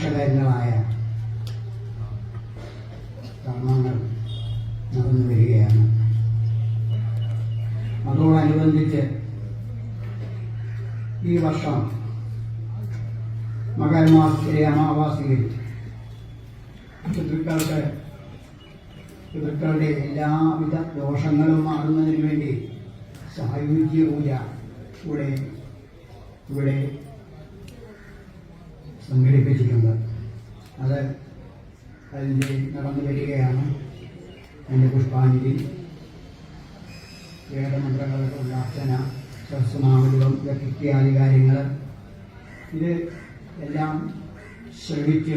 പിതൃമോക്ഷകരങ്ങളായ കർമ്മങ്ങൾ നടന്നു വരികയാണ്. അതോടനുബന്ധിച്ച് ഈ വർഷം മകരമാസത്തിലെ അമാവാസിയിൽ പിതൃക്കൾക്ക് പിതൃക്കളുടെ എല്ലാവിധ ദോഷങ്ങളും മാറുന്നതിന് വേണ്ടി സായുജ്യ പൂജ ഇവിടെ ഇവിടെ സംഘടിപ്പിച്ചിട്ടുണ്ട്. അത് അതിന്റെ നടന്നു വരികയാണ് എന്റെ പുഷ്പാഞ്ജലി. വേദമന്ത്രങ്ങളുടെ അർച്ചന സഹസ്രനാമജപം ഇത്യാദി കാര്യങ്ങൾ ഇത് എല്ലാം ശ്രമിച്ച്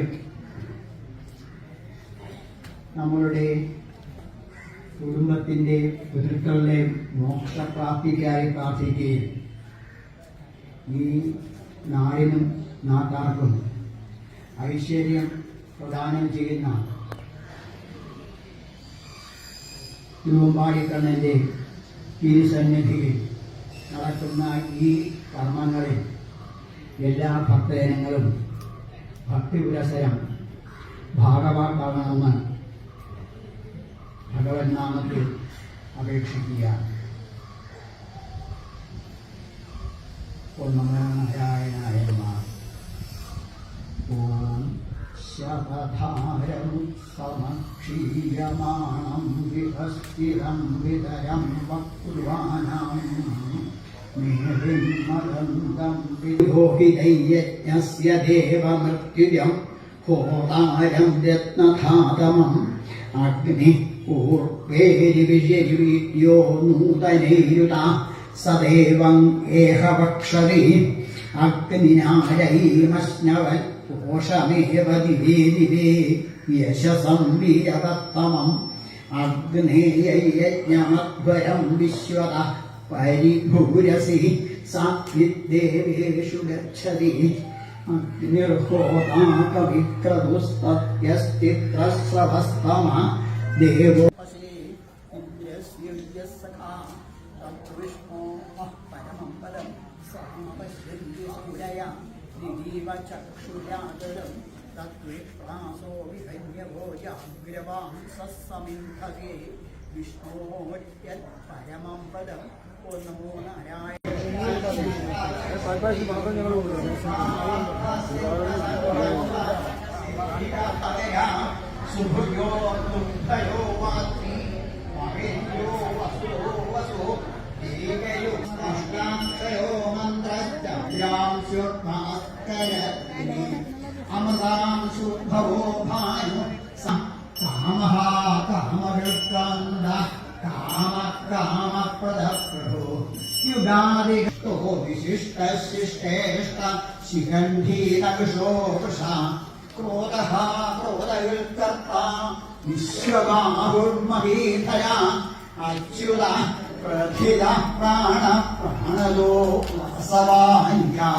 നമ്മളുടെ കുടുംബത്തിന്റെ പിതൃക്കളുടെ മോക്ഷപ്രാപ്തിക്കായി പ്രാർത്ഥിക്കുകയും ഈ നാടിനും നാട്ടാർക്കും ഐശ്വര്യം പ്രദാനം ചെയ്യുന്ന തിരുവമ്പാടിക്കണ്ണന്റെ തിരുസന്നിധിയിൽ നടക്കുന്ന ഈ കർമ്മങ്ങളിൽ എല്ലാ ഭക്തജനങ്ങളും ഭക്തിപുരസരം ഭാഗവാക്കാകണമെന്ന് ഭഗവൻ നാമത്തിൽ അപേക്ഷിക്കുക. നാരായണായ നമഃ. ഓം ശതധാരം സമക്ഷീയമാണം വിഹസ്ഥിരം വിതരം വക്രുവാനാം മേലിം മദന്തം വിരോഹിതയജ്ഞസ്യ ദേവമൃത്യുജം ഹോതാരം രത്നധാതമം അഗ്നി പൂർവേരിവിര്യോ നൂതനേരുത സദേവം ഏഹപക്ഷതി അഗ്നിനാരൈമശ്നവൻ कोशमेहवदिवेदिवे यशसंवीरवत्तमम् अग्नेयज्ञमध्वरं विश्वतः परिभूरसि सात्विद्देवेषु गच्छति। अग्निर्होताकविक्रतुस्तत्यस्तित्रस्रवस्तमः देवो ग्रीवचक्षुराजलं तद्विप्रासो विधन्यभोजाग्रवां सस्समिन्धते विष्णोत्यत्परमं पदं ओ नमो। नारायण सुभुयो दुग्धयो मात्री अमृतां सुभवो भानु कामः काम कामप्रदप्रभो युगादिगतो विशिष्टशिष्टेष्ट शिखण्डीरविशो कृशा क्रोधः क्रोधयुक्तर्ता विश्वबाहुर्महीतया अच्युतः प्रथितः प्राणप्राणदो वासवाह्या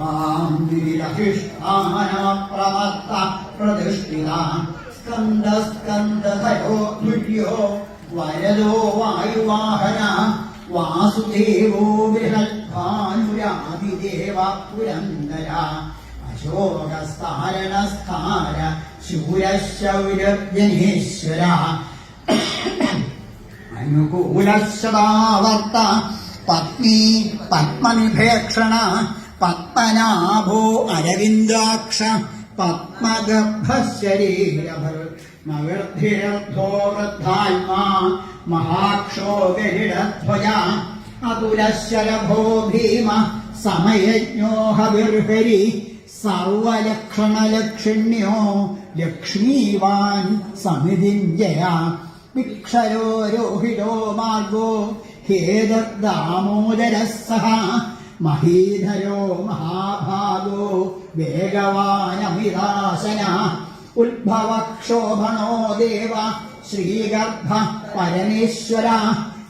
വിശ്വകാഹുർമഹീധര അച്യുത പ്രഥിത പ്രാണ പ്രാണദോ വാസവാന്യ അവാം വിരഹിഷ്ഠാനമപ്രമത്ത പ്രതിഷ്ഠിത. സ്കന്ദ സ്കന്ദധയോ ധുര്യോ വരദോ വായുവാഹന. വാസുദേവോ ബൃഹദ്ഭാനുരാതിദേവ പുരന്ദര. അശോകസ്ഥാരണസ്ഥാര ശൂരശൗരജനേശ്വര അനുകൂലശതാവർത്ത പത്നി പത്മനിഭേക്ഷണ. പത്മനാഭോ അരവിന്ദാക്ഷ പത്മഗർഭശരീരഭർ മവിർദ്ധിരർത്ഥോ വൃദ്ധാത്മാ മഹാക്ഷോ ഗരുഡധ്വജ അതുലശരഭോ ഭീമ സമയജ്ഞോ സർവലക്ഷണലക്ഷിണ്യോ ലക്ഷ്മീവാൻ സമിതിഞ്ജയ വിക്ഷരോ രോഹിതോ മാർഗോ ഹേദാമോദര സഹ മഹീധരോ മഹാഭാഗോ വേഗവാനമിതാസന. ഉത്ഭവക്ഷോഭണോ ദേവ ശ്രീഗർഭ പരമേശ്വര.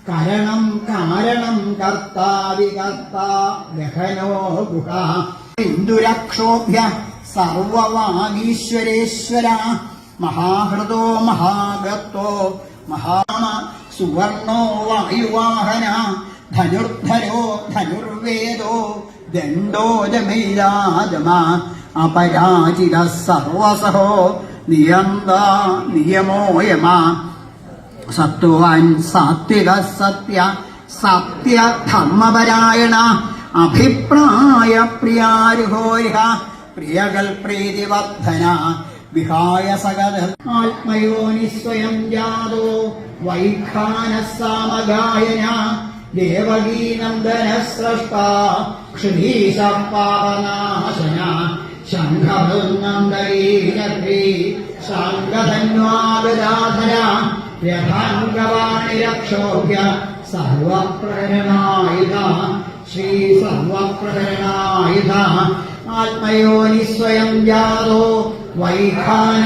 കരണം കാരണം കർത്താവികർത്ത ഗഹനോ ഗുഹ. ഇന്ദുരക്ഷോഭ്യ സർവവാഗീശ്വരേശ്വര. മഹാഹൃദോ മഹാഗത്തോ മഹാമ സുവർണോ വായുവാഹന. ധനുർധരോ ധനുർവേദോ ദണ്ഡോ ജമൈരാജമ അപരാജിത സർവസഹോ നിയന്ത നിയമോ യമ സത്വാൻ സാത്വിക സത്യ സത്യ ധർമ്മപരായണ അഭിപ്രായ പ്രിയാരുഹോരിഹ പ്രിയകൾ പ്രീതിവർദ്ധന വിഹായ സകല ആത്മയോനി സ്വയം ജാതോ വൈഖാന സാമഗായന ദേവകീനന്ദന സ്രഷ്ട ക്ഷുധീശ പാപനാശന ശംഖനന്ദരീ ശാങ്കധന്വാഗരാധര രഥാംഗവാണിരക്ഷോഭ്യ സർവപ്രകരണായുധ ശ്രീ സർവപ്രകരണായുധ ആത്മയോനി സ്വയം ജാതോ വൈഖാന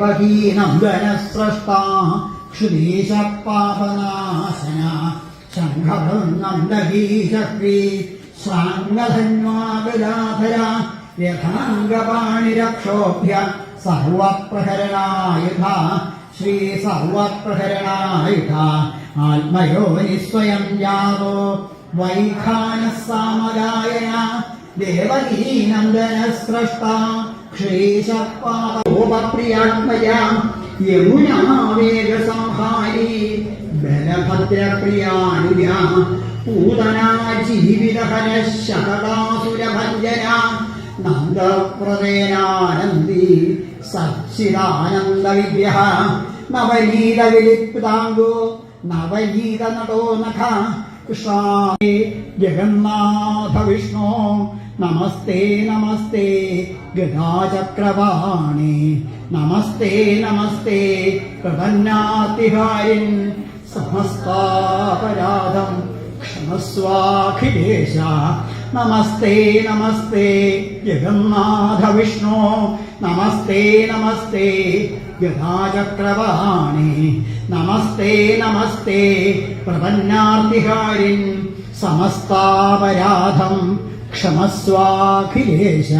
സാമഗായന ഗണസ്രഷ്ടാ സ്രഷ്ട ക്ഷുദീശ പാപനാശന ശംഖനന്ദീശ്രീ ശ്രാംഗധന്വാഗലാധര രഥാംഗപാണിരക്ഷോഭ്യ സർവപ്രഹരണായുധ ശ്രീ സർവപ്രഹരണായുധ ആത്മയോനി സ്വയം ജാതോ വൈഖാന സാമഗായന ദേവകീനന്ദന സ്രഷ്ട ക്ഷേശപാദോപപ്രിയാത്മജ യമുനാവേഗസംഹാരി ബലഭദ്രപ്രിയാനുജ പൂതനാ ജീവിതഹര ശതദാസുരഭഞ്ജന നന്ദപ്രദേനാനന്ദി സച്ചിദാനന്ദ വിഗ്രഹ നവനീത വിലിപ്താംഗോ നവനീത നടോ നഖ കൃഷ്ണേ ജഗന്നാഥ വിഷ്ണു നമസ്തേ നമസ്തേ ഗദാചക്രവാണി. നമസ്തേ നമസ്തേ പ്രപന്നാതിഹാരിൻ സമസ്താപരാധം. ക്ഷമസ്വാഖിലേശ. നമസ്തേ നമസ്തേ ജഗന്നാഥ വിഷ്ണു. നമസ്തേ നമസ്തേ ഗദാചക്രവാണി. നമസ്തേ നമസ്തേ പ്രപന്നാർത്തിഹാരിൻ സമസ്താപരാധം. ക്ഷമസ്വാഖിലേശ.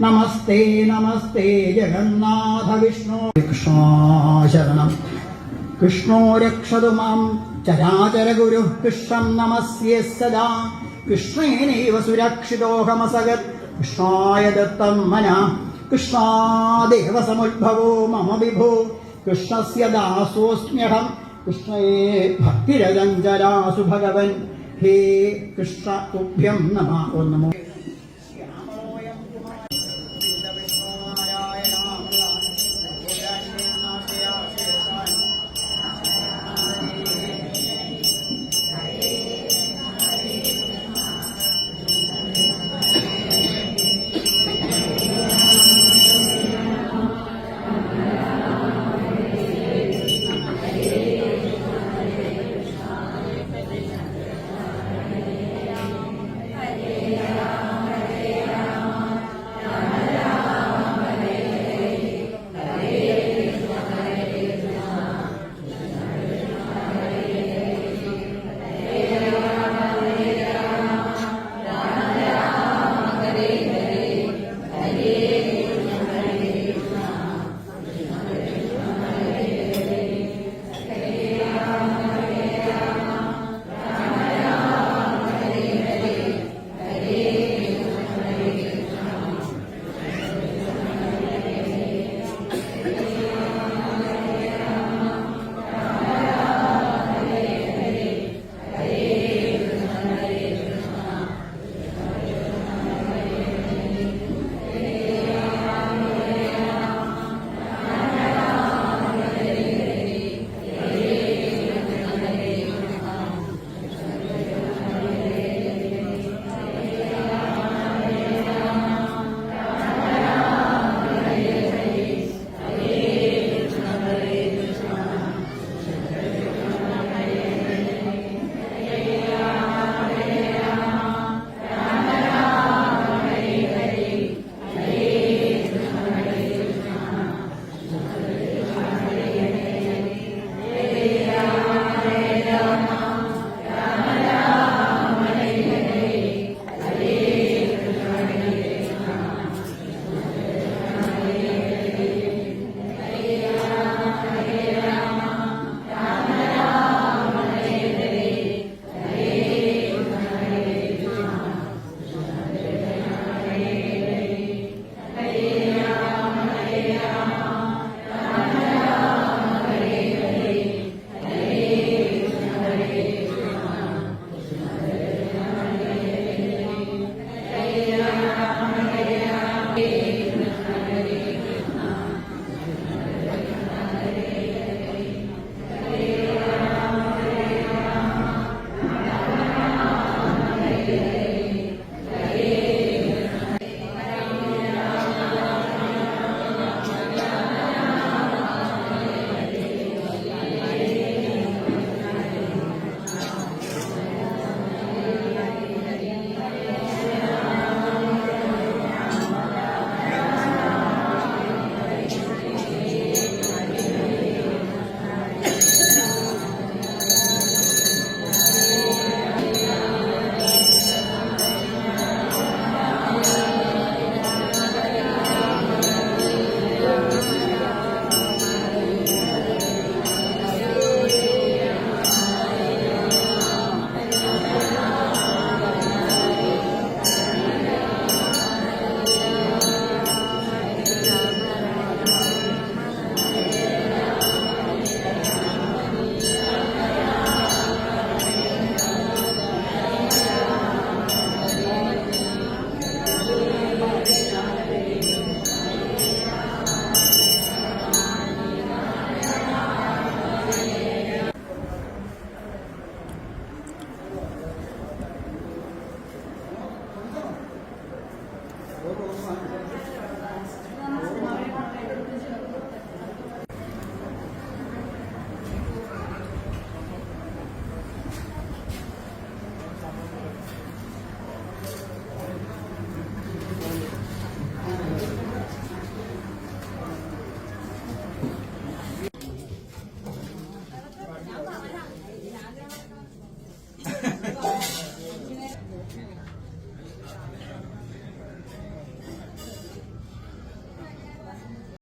നമസ്തേ നമസ്തേ ജഗന്നാഥ വിഷ്ണു. കൃഷ്ണാശരണം കൃഷ്ണോ രക്ഷതു മാം. ചരാചര ഗുരു കൃഷ്ണം നമസ്യേ സദാ. കൃഷ്ണേനൈവ സുരക്ഷിതോഹമസഗത് കൃഷ്ണായ ദത്തം മന. കൃഷ്ണാദേവ സമുദ്ഭവോ മമ വിഭോ. കൃഷ്ണസ്യ ദാസോസ്മ്യഹം. കൃഷ്ണേ ഭക്തിരജഞ്ചരാസു ഭഗവൻ ഹേ കൃഷ്ണ തുഭ്യം നമ ഓ നമോ.